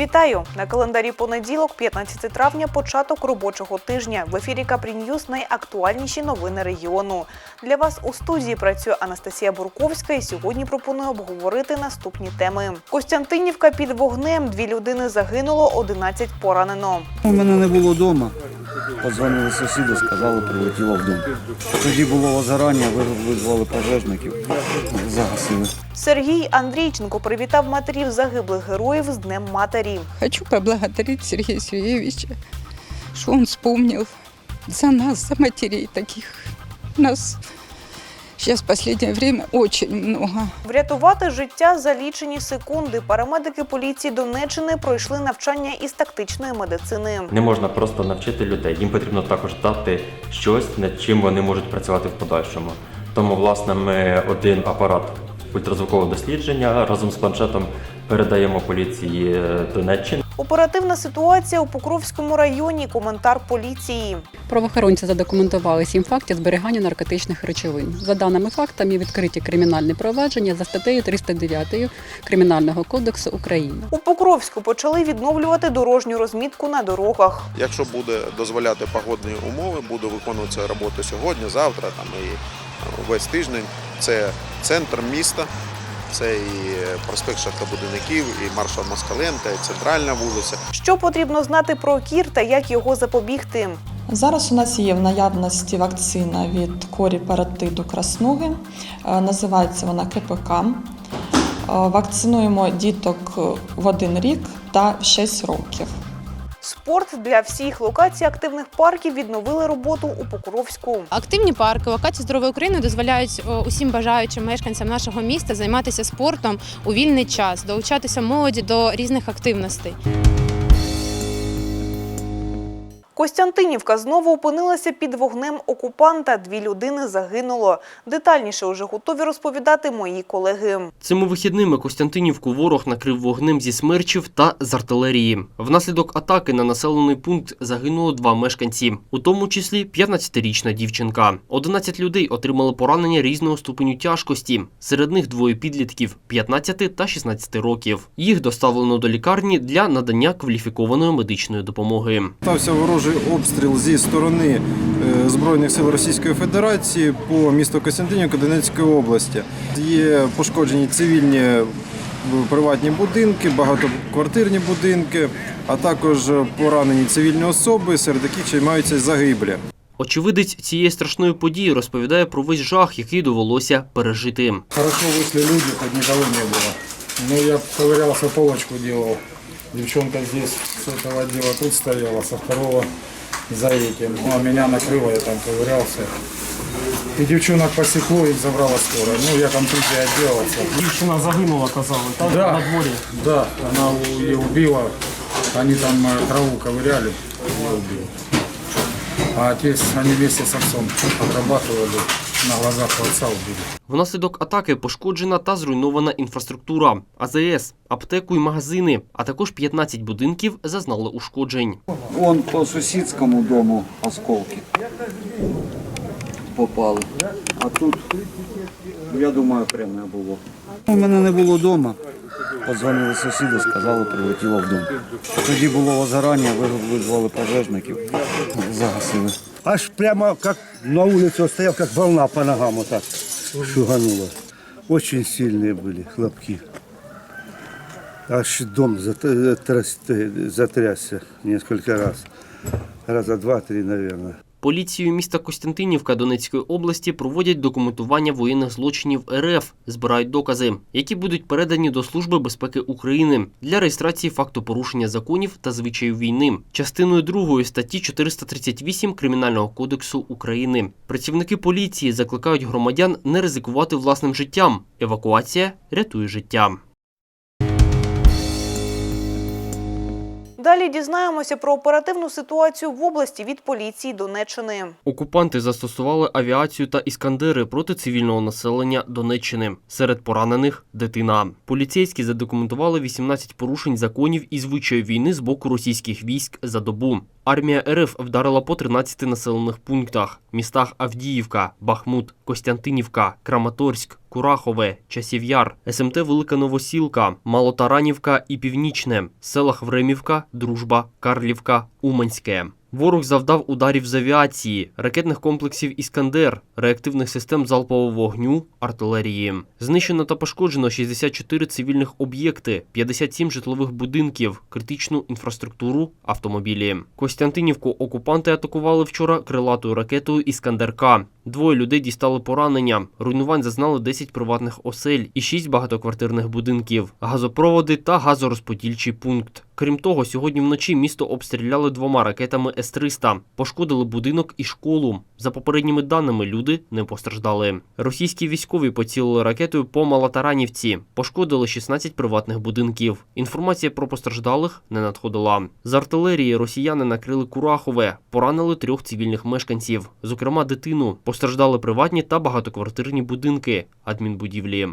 Вітаю на календарі понеділок, 15 травня, початок робочого тижня. В ефірі Капрі Ньюз найактуальніші новини регіону. Для вас у студії працює Анастасія Бурковська. І сьогодні пропоную обговорити наступні теми. Костянтинівка під вогнем. Дві людини загинуло, 11 поранено. У мене не було вдома. Позвонили сусіди, сказали, прилетіло в дом. Тоді було возгорання, ви- визвали пожежників, загасили. Сергій Андрійченко привітав матерів загиблих героїв з Днем Матері. Хочу поблагодарить Сергея Сергеевича, что он вспомнил за нас, за матерей таких. Нас сейчас в последнее время очень много. Врятувати життя за лічені секунди. Парамедики поліції Донеччини пройшли навчання із тактичної медицини. Не можна просто навчити людей. Їм потрібно також дати щось, над чим вони можуть працювати в подальшому. Тому, власне, ми один апарат ультразвукового дослідження разом з планшетом передаємо поліції е, Донеччини. Оперативна ситуація у Покровському районі. Коментар поліції. Правоохоронці задокументували сім фактів зберігання наркотичних речовин. За даними фактами, відкриті кримінальні провадження за статтею 309 Кримінального кодексу України. У Покровську почали відновлювати дорожню розмітку на дорогах. Якщо буде дозволяти погодні умови, буде виконуватися робота сьогодні, завтра там і весь тиждень. Це центр міста, це і проспект Шахтобудівників, і маршал Москаленка, і центральна вулиця. Що потрібно знати про кір та як його запобігти? Зараз у нас є в наявності вакцина від корі паротиду краснуги. Е, Називається вона КПК. Е, Вакцинуємо діток в один рік та в 6 років. Спорт для всіх локацій активних парків відновили роботу у Покровську. Активні парки локації здорової України дозволяють е, усім бажаючим мешканцям нашого міста займатися спортом у вільний час, долучатися молоді до різних активностей. Костянтинівка знову опинилася під вогнем окупанта. Дві людини загинуло. Детальніше уже готові розповідати мої колеги. Цими вихідними Костянтинівку ворог накрив вогнем зі смерчів та з артилерії. Внаслідок атаки на населений пункт загинуло два мешканці, у тому числі 15-річна дівчинка. 11 людей отримали поранення різного ступеню тяжкості. Серед них двоє підлітків 15 та 16 років. Їх доставлено до лікарні для надання кваліфікованої медичної допомоги. Стався ворожий обстріл зі сторони е, Збройних сил Російської Федерації по місту Костянтинівка Донецької області. Є пошкоджені цивільні е, приватні будинки, багатоквартирні будинки, а також поранені цивільні особи, серед яких ще й маються загиблі. Очевидець цієї страшної події розповідає про весь жах, який довелося пережити. Хорошо вышли люди, хоть никого не было. Ну, я ковырялся, полочку делал. Девчонка здесь с этого дела тут стояла, со второго за этим. Ну, а меня накрыло, я там ковырялся. И девчонок посекло, их забрала скорая. Ну, я там тут же отделался. Дівчина загинула, казали, так? Да. На дворі. Да, она ее убила. Они там э, траву ковыряли, ее убила. А отец, они вместе с отцом отрабатывали, на глазах у отца убили. Внаслідок атаки пошкоджена та зруйнована інфраструктура, АЗС, аптеку і магазини, а також 15 будинків зазнали ушкоджень. Вон по сусідському дому осколки попали. А тут, я думаю, прямо було. У мене не було вдома. Позвонили сусіди, сказали, прилетіло в дом. Тоді було возгорання, визвали пожежників, загасили. Аж прямо как на улице вот стоял, как волна по ногам вот так шуганула. Очень сильные были хлопки. Аж дом зат- тряс- затрясся несколько раз. Раза два-три, наверное. Поліцією міста Костянтинівка Донецької області проводять документування воєнних злочинів РФ, збирають докази, які будуть передані до Служби безпеки України для реєстрації факту порушення законів та звичаїв війни, частиною 2 статті 438 Кримінального кодексу України. Працівники поліції закликають громадян не ризикувати власним життям. Евакуація рятує життя. Далі дізнаємося про оперативну ситуацію в області від поліції Донеччини. Окупанти застосували авіацію та іскандери проти цивільного населення Донеччини. Серед поранених дитина. Поліцейські задокументували 18 порушень законів і звичаїв війни з боку російських військ за добу. Армія РФ вдарила по 13 населених пунктах: містах Авдіївка, Бахмут, Костянтинівка, Краматорськ, Курахове, Часів'яр, СМТ Велика Новосілка, Малотаранівка і Північне, селах Времівка, Дружба, Карлівка, Уманське. Ворог завдав ударів з авіації, ракетних комплексів Іскандер, реактивних систем залпового вогню, артилерії. Знищено та пошкоджено 64 цивільних об'єкти, 57 житлових будинків, критичну інфраструктуру, автомобілі. Костянтинівку окупанти атакували вчора крилатою ракетою Іскандер-К. Двоє людей дістали поранення. Руйнувань зазнали 10 приватних осель і 6 багатоквартирних будинків, газопроводи та газорозподільчий пункт. Крім того, сьогодні вночі місто обстріляли двома ракетами С-300, пошкодили будинок і школу. За попередніми даними, люди не постраждали. Російські військові поцілили ракетою по Малатаранівці, пошкодили 16 приватних будинків. Інформація про постраждалих не надходила. З артилерії росіяни накрили Курахове, поранили трьох цивільних мешканців, зокрема дитину. Постраждали приватні та багатоквартирні будинки, адмінбудівлі.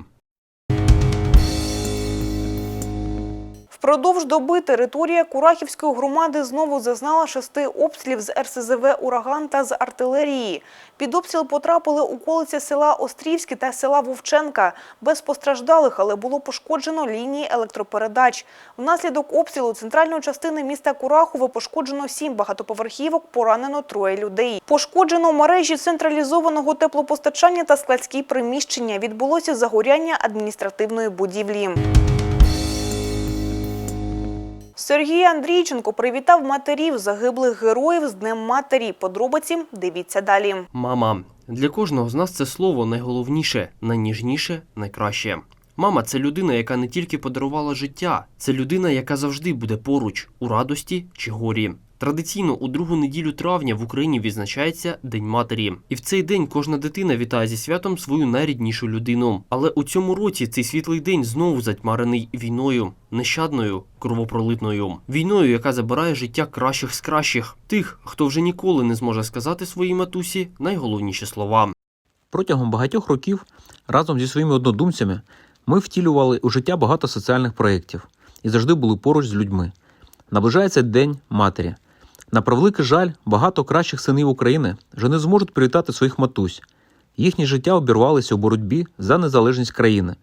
Впродовж доби територія Курахівської громади знову зазнала шести обстрілів з РСЗВ «Ураган» та з артилерії. Під обстріл потрапили околиці села Острівське та села Вовченка. Без постраждалих, але було пошкоджено лінії електропередач. Внаслідок обстрілу центральної частини міста Курахове пошкоджено сім багатоповерхівок, поранено троє людей. Пошкоджено мережі централізованого теплопостачання та складські приміщення. Відбулося загоряння адміністративної будівлі. Сергій Андрійченко привітав матерів загиблих героїв з Днем матері. Подробиці дивіться далі. Мама. Для кожного з нас це слово найголовніше, найніжніше, найкраще. Мама це людина, яка не тільки подарувала життя, це людина, яка завжди буде поруч у радості чи горі. Традиційно у другу неділю травня в Україні відзначається День матері, і в цей день кожна дитина вітає зі святом свою найріднішу людину. Але у цьому році цей світлий день знову затьмарений війною, нещадною, кровопролитною війною, яка забирає життя кращих з кращих, тих, хто вже ніколи не зможе сказати своїй матусі найголовніші слова. Протягом багатьох років разом зі своїми однодумцями ми втілювали у життя багато соціальних проєктів і завжди були поруч з людьми. Наближається День матері. На превеликий жаль, багато кращих синів України вже не зможуть привітати своїх матусь. Їхнє життя обірвалося у боротьбі за незалежність країни.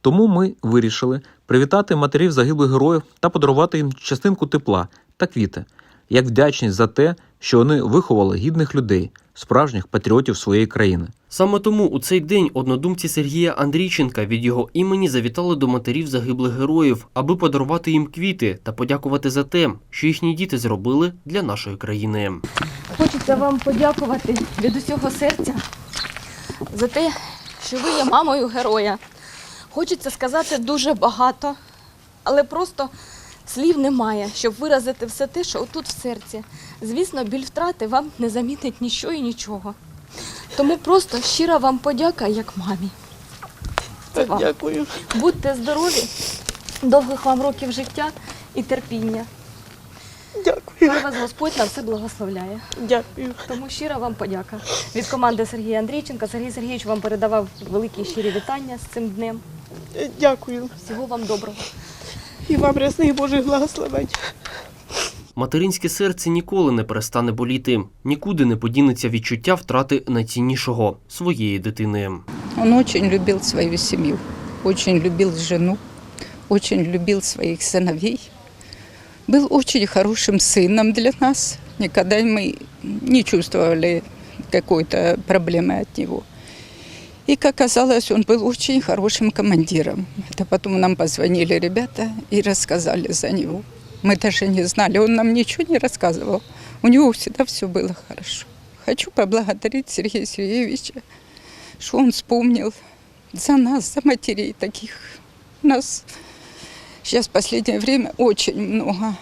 Тому ми вирішили привітати матерів загиблих героїв та подарувати їм частинку тепла та квіти, як вдячність за те, що вони виховали гідних людей, справжніх патріотів своєї країни. Саме тому у цей день однодумці Сергія Андрійченка від його імені завітали до матерів загиблих героїв, аби подарувати їм квіти та подякувати за те, що їхні діти зробили для нашої країни. Хочеться вам подякувати від усього серця за те, що ви є мамою героя. Хочеться сказати дуже багато, але просто слів немає, щоб виразити все те, що отут в серці. Звісно, біль втрати вам не замітить нічого і нічого. Тому просто щира вам подяка як мамі. Це вам. Дякую. Будьте здорові, довгих вам років життя і терпіння. Дякую. Хай вас Господь на все благословляє. Дякую. Тому щира вам подяка. Від команди Сергія Андрійченка Сергій Сергійович вам передавав великі щирі вітання з цим днем. Дякую. Всього вам доброго І вам рясних Божих благословень. Материнське серце ніколи не перестане боліти, нікуди не подінеться відчуття втрати найціннішого своєї дитини. Он очень любил свою семью, очень любил жену, очень любил своих сыновей. Был очень хорошим сыном для нас. Никогда мы не чувствовали какой-то проблемы от него. И, как оказалось, он был очень хорошим командиром. Это потом нам позвонили ребята и рассказали за него. Мы даже не знали, он нам ничего не рассказывал. У него всегда все было хорошо. Хочу поблагодарить Сергея Сергеевича, что он вспомнил за нас, за матерей таких. У нас сейчас в последнее время очень много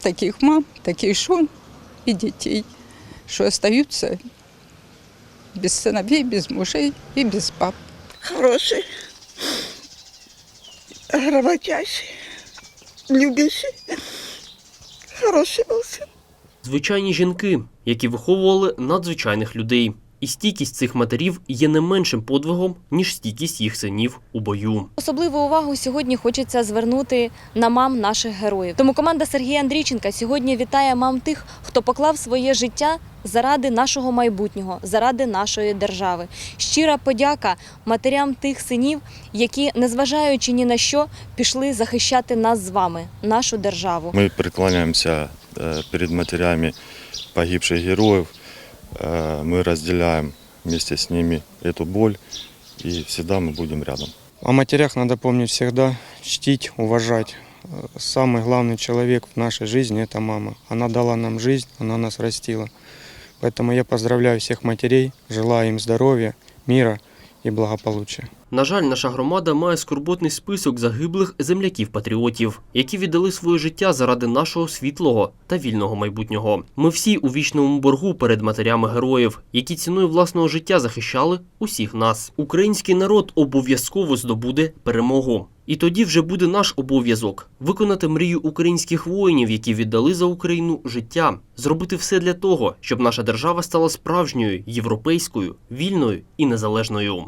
таких мам, таких жен и детей, что остаются без сыновей, без мужей и без пап. Хороший, работящий, любящий. Хороший был сын. Звичайні жінки, які виховували надзвичайних людей. І стійкість цих матерів є не меншим подвигом, ніж стійкість їх синів у бою. Особливу увагу сьогодні хочеться звернути на мам наших героїв. Тому команда Сергія Андрійченка сьогодні вітає мам тих, хто поклав своє життя заради нашого майбутнього, заради нашої держави. Щира подяка матерям тих синів, які, незважаючи ні на що, пішли захищати нас з вами, нашу державу. Мы преклоняемся э, перед матерями погибших героев. Э, Мы разделяем вместе с ними эту боль и всегда мы будем рядом. О матерях надо помнить всегда, чтить, уважать. Э, Самый главный человек в нашей жизни – это мама. Она дала нам жизнь, она нас растила. Поэтому я поздравляю всех матерей, желаю им здоровья, мира и благополучия. На жаль, наша громада має скорботний список загиблих земляків-патріотів, які віддали своє життя заради нашого світлого та вільного майбутнього. Ми всі у вічному боргу перед матерями героїв, які ціною власного життя захищали усіх нас. Український народ обов'язково здобуде перемогу. І тоді вже буде наш обов'язок виконати мрію українських воїнів, які віддали за Україну життя, зробити все для того, щоб наша держава стала справжньою, європейською, вільною і незалежною.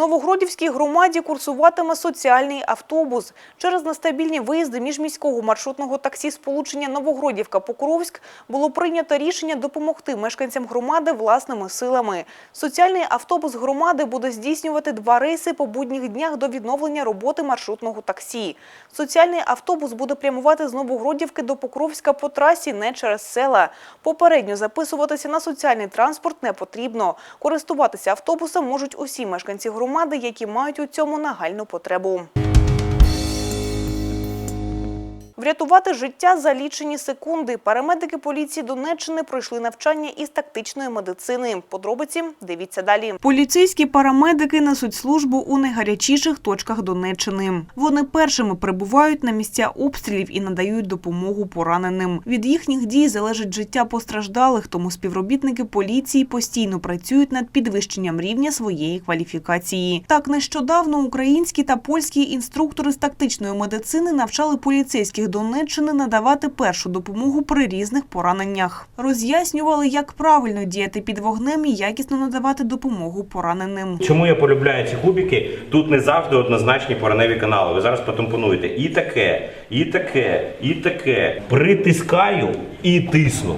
Новогродівській громаді курсуватиме соціальний автобус. Через нестабільні виїзди міжміського маршрутного таксі сполучення Новогродівка-Покровськ було прийнято рішення допомогти мешканцям громади власними силами. Соціальний автобус громади буде здійснювати два рейси по будніх днях до відновлення роботи маршрутного таксі. Соціальний автобус буде прямувати з Новогродівки до Покровська по трасі не через села. Попередньо записуватися на соціальний транспорт не потрібно. Користуватися автобусом можуть усі мешканці громади, які мають у цьому нагальну потребу. Врятувати життя за лічені секунди. Парамедики поліції Донеччини пройшли навчання із тактичної медицини. Подробиці дивіться далі. Поліцейські парамедики несуть службу у найгарячіших точках Донеччини. Вони першими прибувають на місця обстрілів і надають допомогу пораненим. Від їхніх дій залежить життя постраждалих, тому співробітники поліції постійно працюють над підвищенням рівня своєї кваліфікації. Так нещодавно українські та польські інструктори з тактичної медицини навчали поліцейських Донеччини надавати першу допомогу при різних пораненнях. Роз'яснювали, як правильно діяти під вогнем і якісно надавати допомогу пораненим. Чому я полюбляю ці кубики? Тут не завжди однозначні пораневі канали. Ви зараз потомпонуєте і таке, і таке, і таке. Притискаю і тисну.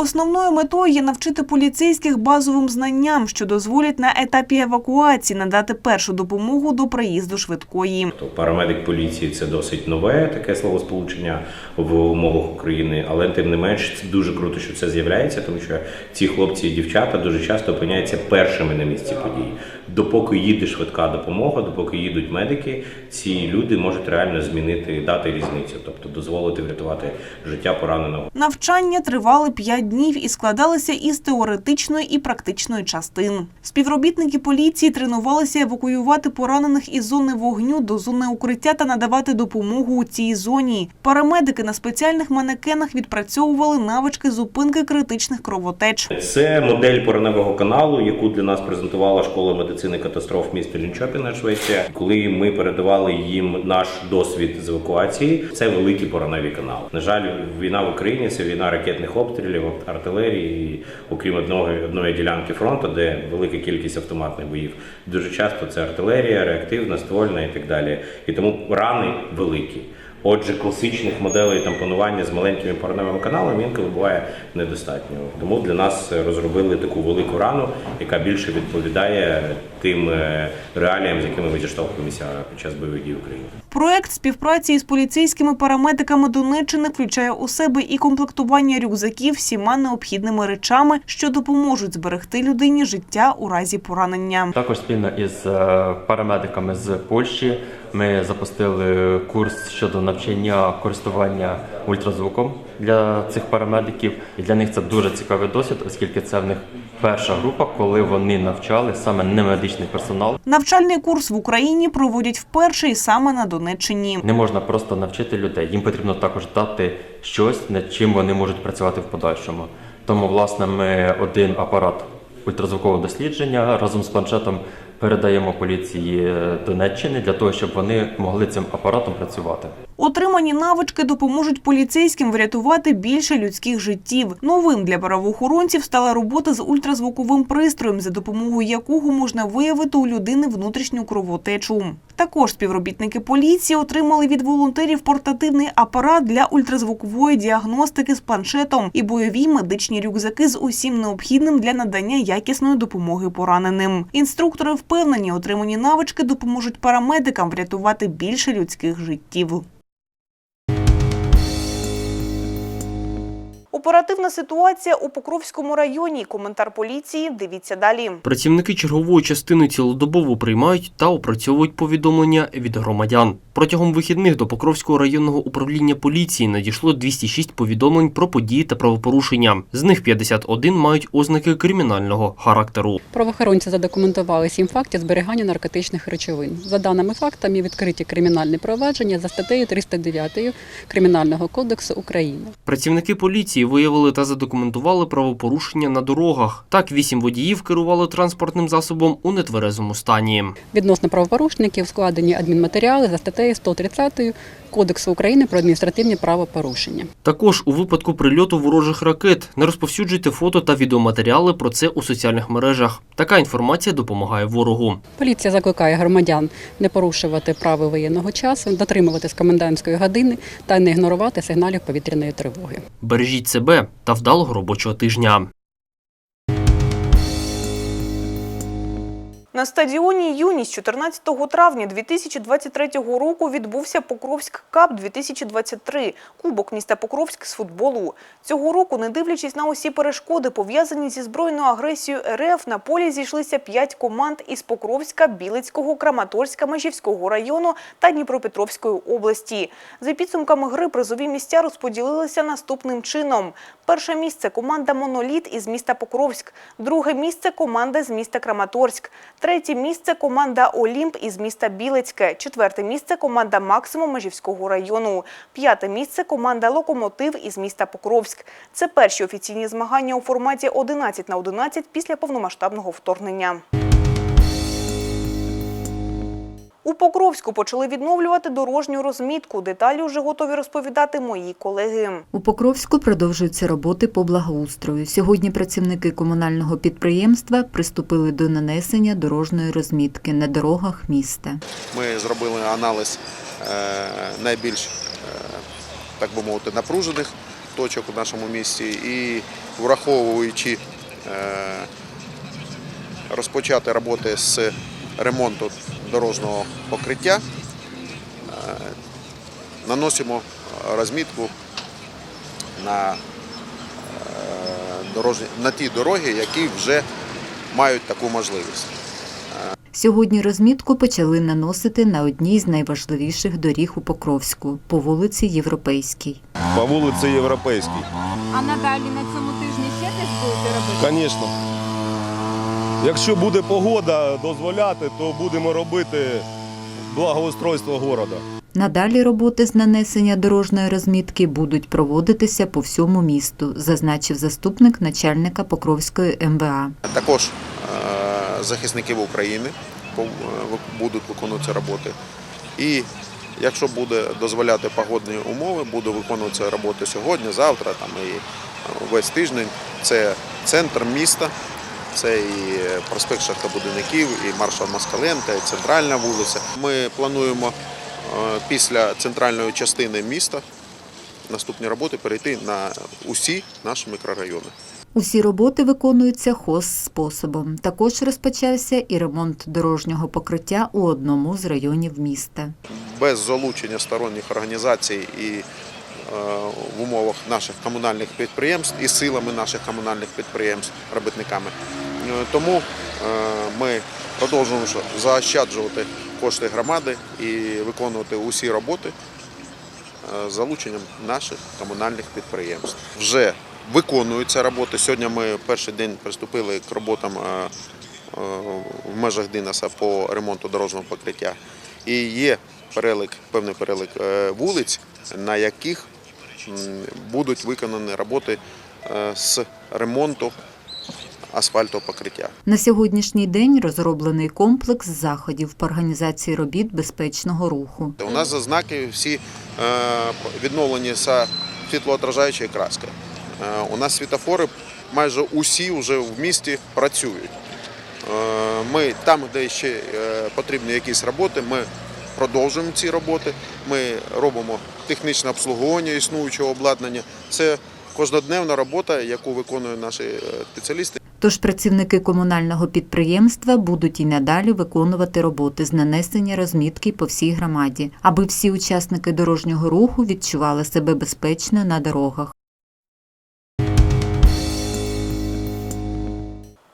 Основною метою є навчити поліцейських базовим знанням, що дозволять на етапі евакуації надати першу допомогу до приїзду швидкої. То парамедик поліції це досить нове таке словосполучення в умовах України, але тим не менш це дуже круто, що це з'являється, тому що ці хлопці і дівчата дуже часто опиняються першими на місці подій. Допоки їде швидка допомога, допоки їдуть медики, ці люди можуть реально змінити дати різницю, тобто дозволити врятувати життя пораненого. Навчання тривали 5 днів і складалися із теоретичної і практичної частин. Співробітники поліції тренувалися евакуювати поранених із зони вогню до зони укриття та надавати допомогу у цій зоні. Парамедики на спеціальних манекенах відпрацьовували навички зупинки критичних кровотеч. Це модель пораневого каналу, яку для нас презентувала школа медицини катастроф міста Лінчопіна, Швеція. Коли ми передавали їм наш досвід з евакуації, це великі пораневі канали. На жаль, війна в Україні це війна ракетних обстрілів, артилерії, окрім одного одної ділянки фронту, де велика кількість автоматних боїв. Дуже часто це артилерія, реактивна, ствольна і так далі. І тому рани великі. Отже, класичних моделей тампонування з маленькими пораневими каналами інколи буває недостатньо. Тому для нас розробили таку велику рану, яка більше відповідає тим е, реаліям, з якими ми зіштовхуємося під час бойових дій в Україні. Проект співпраці із поліцейськими парамедиками Донеччини включає у себе і комплектування рюкзаків всіма необхідними речами, що допоможуть зберегти людині життя у разі поранення. Також спільно із е, парамедиками з Польщі ми запустили курс щодо навчання користування ультразвуком для цих парамедиків. І для них це дуже цікавий досвід, оскільки це в них перша група, коли вони навчали саме немедичний персонал. Навчальний курс в Україні проводять вперше і саме на Донеччині. Не можна просто навчити людей. Їм потрібно також дати щось, над чим вони можуть працювати в подальшому. Тому, власне, ми один апарат ультразвукового дослідження разом з планшетом передаємо поліції Донеччини для того, щоб вони могли цим апаратом працювати. Отримані навички допоможуть поліцейським врятувати більше людських життів. Новим для правоохоронців стала робота з ультразвуковим пристроєм, за допомогою якого можна виявити у людини внутрішню кровотечу. Також співробітники поліції отримали від волонтерів портативний апарат для ультразвукової діагностики з планшетом і бойові медичні рюкзаки з усім необхідним для надання якісної допомоги пораненим. Інструктори впевнені, отримані навички допоможуть парамедикам врятувати більше людських життів. Оперативна ситуація у Покровському районі. Коментар поліції. Дивіться далі. Працівники чергової частини цілодобово приймають та опрацьовують повідомлення від громадян. Протягом вихідних до Покровського районного управління поліції надійшло 206 повідомлень про події та правопорушення. З них 51 мають ознаки кримінального характеру. Правоохоронці задокументували сім фактів зберігання наркотичних речовин. За даними фактами, відкриті кримінальні провадження за статтею 309 Кримінального кодексу України. Працівники поліції виявили та задокументували правопорушення на дорогах. Так, вісім водіїв керували транспортним засобом у нетверезому стані. Відносно правопорушників складені адмінматеріали за статтею 130 Кодексу України про адміністративні правопорушення. Також у випадку прильоту ворожих ракет не розповсюджуйте фото та відеоматеріали про це у соціальних мережах. Така інформація допомагає ворогу. Поліція закликає громадян не порушувати правил воєнного часу, дотримуватись комендантської години та не ігнорувати сигналів повітряної тривоги. Бережіть себе та вдалого робочого тижня. На стадіоні Юність 14 травня 2023 року відбувся Покровськ Кап 2023 Кубок міста Покровськ з футболу. Цього року, не дивлячись на усі перешкоди, пов'язані зі збройною агресією РФ, на полі зійшлися п'ять команд із Покровська, Білицького, Краматорська, Межівського району та Дніпропетровської області. За підсумками гри призові місця розподілилися наступним чином. Перше місце команда Моноліт із міста Покровськ, друге місце команда з міста Краматорськ, третє місце команда Олімп із міста Білицьке, четверте місце команда Максимум Межівського району, п'яте місце команда Локомотив із міста Покровськ. Це перші офіційні змагання у форматі 11 на 11 після повномасштабного вторгнення. У Покровську почали відновлювати дорожню розмітку. Деталі вже готові розповідати мої колеги. У Покровську продовжуються роботи по благоустрою. Сьогодні працівники комунального підприємства приступили до нанесення дорожньої розмітки на дорогах міста. Ми зробили аналіз е, найбільш, е, так би мовити, напружених точок у нашому місті і враховуючи е, розпочати роботи з ремонту дорожнього покриття, е, наносимо розмітку на, е, дорожні, на ті дороги, які вже мають таку можливість. Сьогодні розмітку почали наносити на одній з найважливіших доріг у Покровську по вулиці Європейській. По вулиці Європейській. А надалі на цьому тижні ще десь будете робити? Звісно. Якщо буде погода дозволяти, то будемо робити благоустройство міста. Надалі роботи з нанесення дорожньої розмітки будуть проводитися по всьому місту, зазначив заступник начальника Покровської МВА. Також е, захисників України е, будуть виконуватися роботи. І якщо буде дозволяти погодні умови, буде виконуватися роботи сьогодні, завтра там і е, весь тиждень. Це центр міста, це і проспект Шахтобудівників, і маршал Москаленка, і центральна вулиця. Ми плануємо е, після центральної частини міста наступні роботи перейти на усі наші мікрорайони. Усі роботи виконуються хоз-способом. Також розпочався і ремонт дорожнього покриття у одному з районів міста. без залучення сторонніх організацій і е, в умовах наших комунальних підприємств і силами наших комунальних підприємств, робітниками. Е, Тому е, ми продовжуємо заощаджувати кошти громади і виконувати усі роботи е, залученням наших комунальних підприємств. Вже виконуються роботи. Сьогодні ми перший день приступили к роботам е, е, в межах Динаса по ремонту дорожнього покриття. І є перелик, певний перелик е, вулиць, на яких будуть виконані роботи е, з ремонту асфальтопокриття. На сьогоднішній день розроблений комплекс заходів по організації робіт безпечного руху. У нас знаки всі е, відновлені з світлоотражаючою краскою. Е, У нас світофори майже усі вже в місті працюють. Ми там, де ще потрібні якісь роботи, ми продовжуємо ці роботи. Ми робимо технічне обслуговування існуючого обладнання. Це кожнодневна робота, яку виконують наші е, спеціалісти. Тож працівники комунального підприємства будуть і надалі виконувати роботи з нанесення розмітки по всій громаді, аби всі учасники дорожнього руху відчували себе безпечно на дорогах.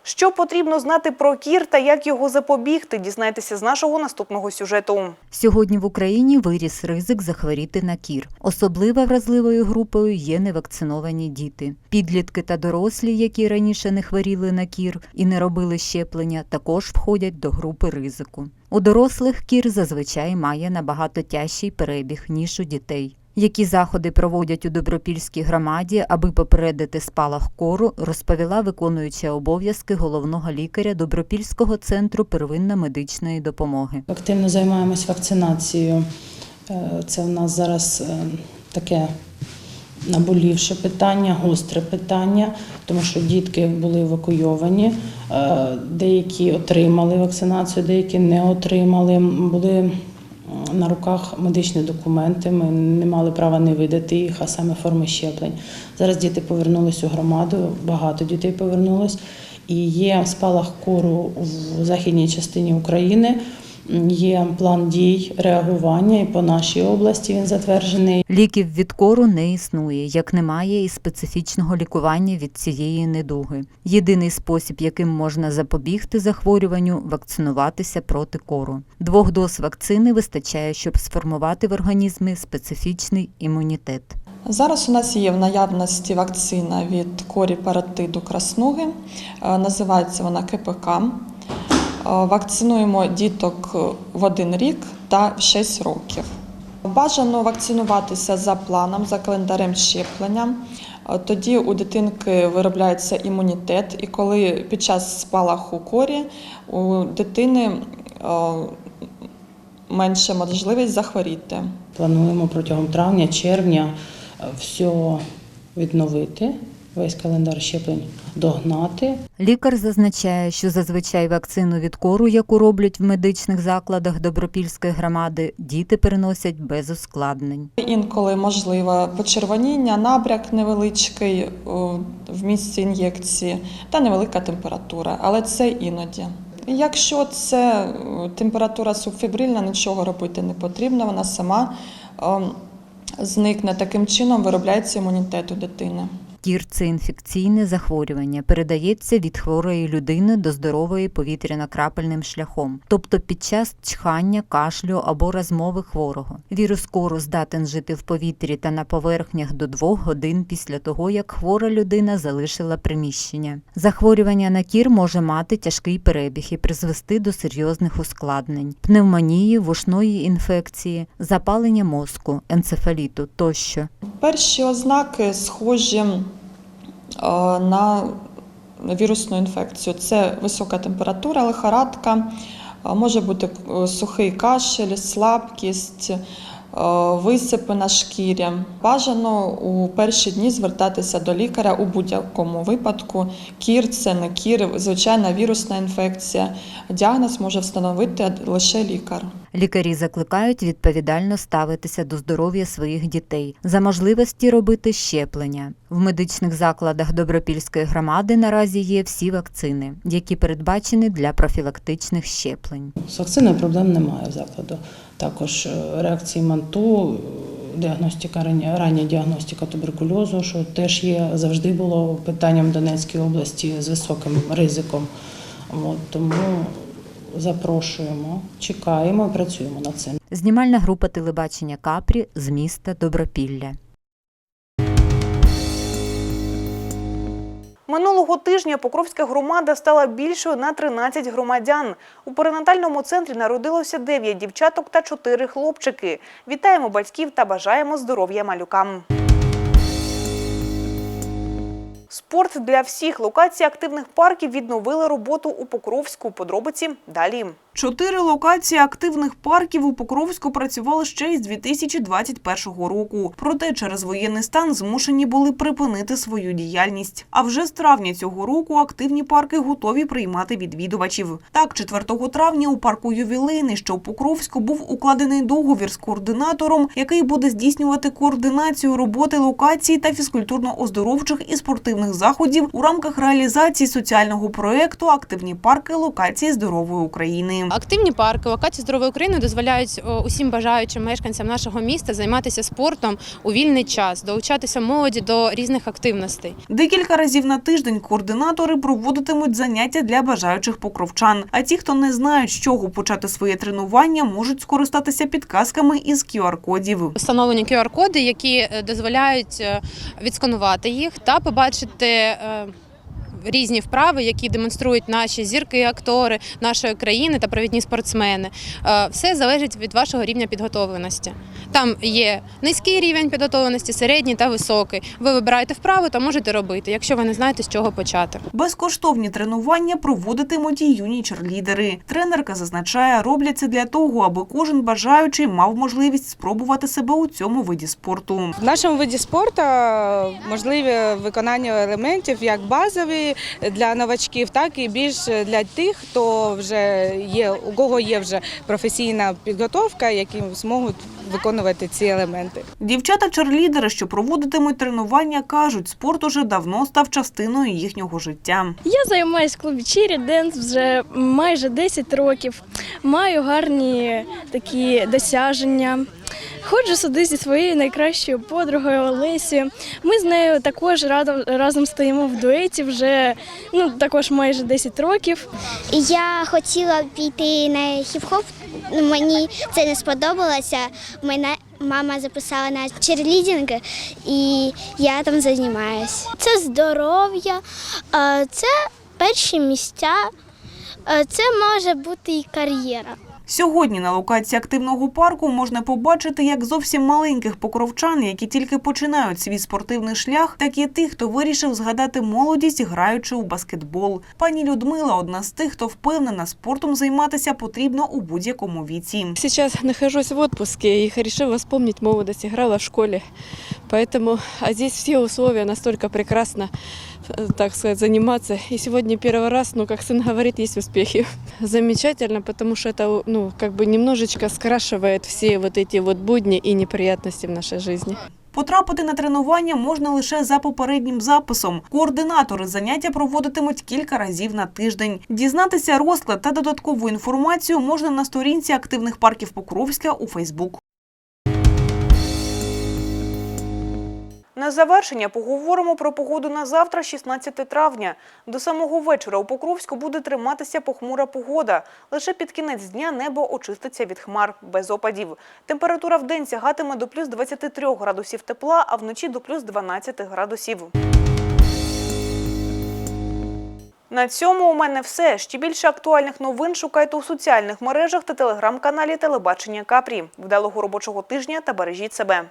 Що потрібно знати про кір та як його запобігти, дізнайтеся з нашого наступного сюжету. Сьогодні в Україні виріс ризик захворіти на кір. Особливо вразливою групою є невакциновані діти. Підлітки та дорослі, які раніше не хворіли на кір і не робили щеплення, також входять до групи ризику. У дорослих кір зазвичай має набагато тяжчий перебіг ніж у дітей. Які заходи проводять у Добропільській громаді, аби попередити спалах кору, розповіла виконуюча обов'язки головного лікаря Добропільського центру первинно-медичної допомоги. Активно займаємось вакцинацією. Е, Це в нас зараз е, таке наболівше питання, гостре питання, тому що дітки були евакуйовані, е, деякі отримали вакцинацію, деякі не отримали. Були на руках медичні документи, ми не мали права не видати їх, а саме форми щеплень. Зараз діти повернулись у громаду, багато дітей повернулось. І є спалах кору в західній частині України. Є план дій реагування і по нашій області він затверджений. Ліків від кору не існує, як немає і специфічного лікування від цієї недуги. Єдиний спосіб, яким можна запобігти захворюванню, вакцинуватися проти кору. Двох доз вакцини вистачає, щоб сформувати в організмі специфічний імунітет. Зараз у нас є в наявності вакцина від корі паротиду краснуги. Е, Називається вона КПК. Е, Вакцинуємо діток в один рік та в 6 років. Бажано вакцинуватися за планом, за календарем щеплення. Е, Тоді у дитинки виробляється імунітет, і коли під час спалаху корі у дитини е, менше можливість захворіти. Плануємо протягом травня-червня е, все відновити, весь календар щеплень догнати. Лікар зазначає, що зазвичай вакцину від кору, яку роблять в медичних закладах Добропільської громади, діти переносять без ускладнень. Інколи можливо почервоніння, набряк невеличкий в місці ін'єкції та невелика температура, але це іноді. Якщо це температура субфібрильна, нічого робити не потрібно, вона сама зникне. Таким чином виробляється імунітет у дитини. Кір це інфекційне захворювання, передається від хворої людини до здорової повітряно-крапельним шляхом, тобто під час чхання, кашлю або розмови хворого. Вірус кору здатен жити в повітрі та на поверхнях до двох годин після того, як хвора людина залишила приміщення. Захворювання на кір може мати тяжкий перебіг і призвести до серйозних ускладнень, пневмонії, вушної інфекції, запалення мозку, енцефаліту тощо. Перші ознаки схожі на вірусну інфекцію. Це висока температура, лихорадка, е, може бути е, сухий кашель, слабкість, е, висипи на шкірі. Бажано у перші дні звертатися до лікаря у будь-якому випадку. Кір це не кір, звичайна вірусна інфекція. Діагноз може встановити лише лікар. Лікарі закликають відповідально ставитися до здоров'я своїх дітей, за можливості робити щеплення. В медичних закладах Добропільської громади наразі є всі вакцини, які передбачені для профілактичних щеплень. З вакциною проблем немає в закладу. Також е, реакції МАНТУ, е, діагностика, рання рання діагностика туберкульозу, що теж є завжди було питанням Донецької області з високим ризиком. От, тому запрошуємо, чекаємо, працюємо над цим. Знімальна група телебачення Капрі з міста Добропілля. Минулого тижня Покровська громада стала більшою на 13 громадян. У перинатальному центрі народилося 9 дівчаток та 4 хлопчики. Вітаємо батьків та бажаємо здоров'я малюкам. Спорт для всіх. Локації активних парків відновили роботу у Покровську. Подробиці далі. Чотири локації активних парків у Покровську працювали ще із 2021 року. Проте через воєнний стан змушені були припинити свою діяльність. А вже з травня цього року активні парки готові приймати відвідувачів. Так, 4 травня у парку Ювілейний, що у Покровську, був укладений договір з координатором, який буде здійснювати координацію роботи локацій та фізкультурно-оздоровчих і спортивних заходів у рамках реалізації соціального проекту Активні парки локації здорової України. Активні парки локації здорової України дозволяють усім бажаючим мешканцям нашого міста займатися спортом у вільний час, долучатися молоді до різних активностей. Декілька разів на тиждень координатори проводитимуть заняття для бажаючих покровчан. А ті, хто не знають, з чого почати своє тренування, можуть скористатися підказками із QR-кодів. Встановлені QR-коди, які е, дозволяють е, відсканувати їх та побачити. Е, Різні вправи, які демонструють наші зірки, актори нашої країни та провідні спортсмени. Е, Все залежить від вашого рівня підготовленості. Там є низький рівень підготовленості, середній та високий. Ви вибираєте вправи та можете робити, якщо ви не знаєте, з чого почати. Безкоштовні тренування проводитимуть і юні черлідери. Тренерка зазначає, роблять це для того, аби кожен бажаючий мав можливість спробувати себе у цьому виді спорту. В нашому виді спорту можливе виконання елементів як базові для новачків, так і більш для тих, хто вже є, у кого є вже професійна підготовка, які зможуть виконувати ці елементи. Дівчата-черлідери, що проводитимуть тренування, кажуть, спорт уже давно став частиною їхнього життя. Я займаюся в клубі Чірі Денс вже майже 10 років. Маю гарні такі досягнення. Ходжу сюди зі своєю найкращою подругою Олесією. Ми з нею також разом, разом стоїмо в дуеті вже ну, також майже 10 років. Я хотіла піти на хіп-хоп, мені це не сподобалося. Мене мама записала на черлідінг, і я там займаюся. Це здоров'я, е, це перші місця, е, це може бути і кар'єра. Сьогодні на локації активного парку можна побачити як зовсім маленьких покровчан, які тільки починають свій спортивний шлях, так і тих, хто вирішив згадати молодість, граючи у баскетбол. Пані Людмила одна з тих, хто впевнена, спортом займатися потрібно у будь-якому віці. Сейчас нахожусь в отпуске и решила вспомнить молодость. Играла в школе. Поэтому, а здесь все условия настолько прекрасно, так сказать, заниматься. И сегодня первый раз, ну, как сын говорит, есть успехи. Замечательно, потому что это, ну, как бы немножечко скрашивает все вот эти вот будни и неприятности в нашей жизни. Потрапити на тренування можна лише за попереднім записом. Координатори заняття проводитимуть кілька разів на тиждень. Дізнатися розклад та додаткову інформацію можна на сторінці активних парків Покровська у Фейсбук. На завершення поговоримо про погоду на завтра, 16 травня. До самого вечора у Покровську буде триматися похмура погода. Лише під кінець дня небо очиститься від хмар, без опадів. Температура в день сягатиме до плюс 23 градусів тепла, а вночі до плюс 12 градусів. На цьому у мене все. Ще більше актуальних новин шукайте у соціальних мережах та телеграм-каналі Телебачення Капрі. Вдалого робочого тижня та бережіть себе.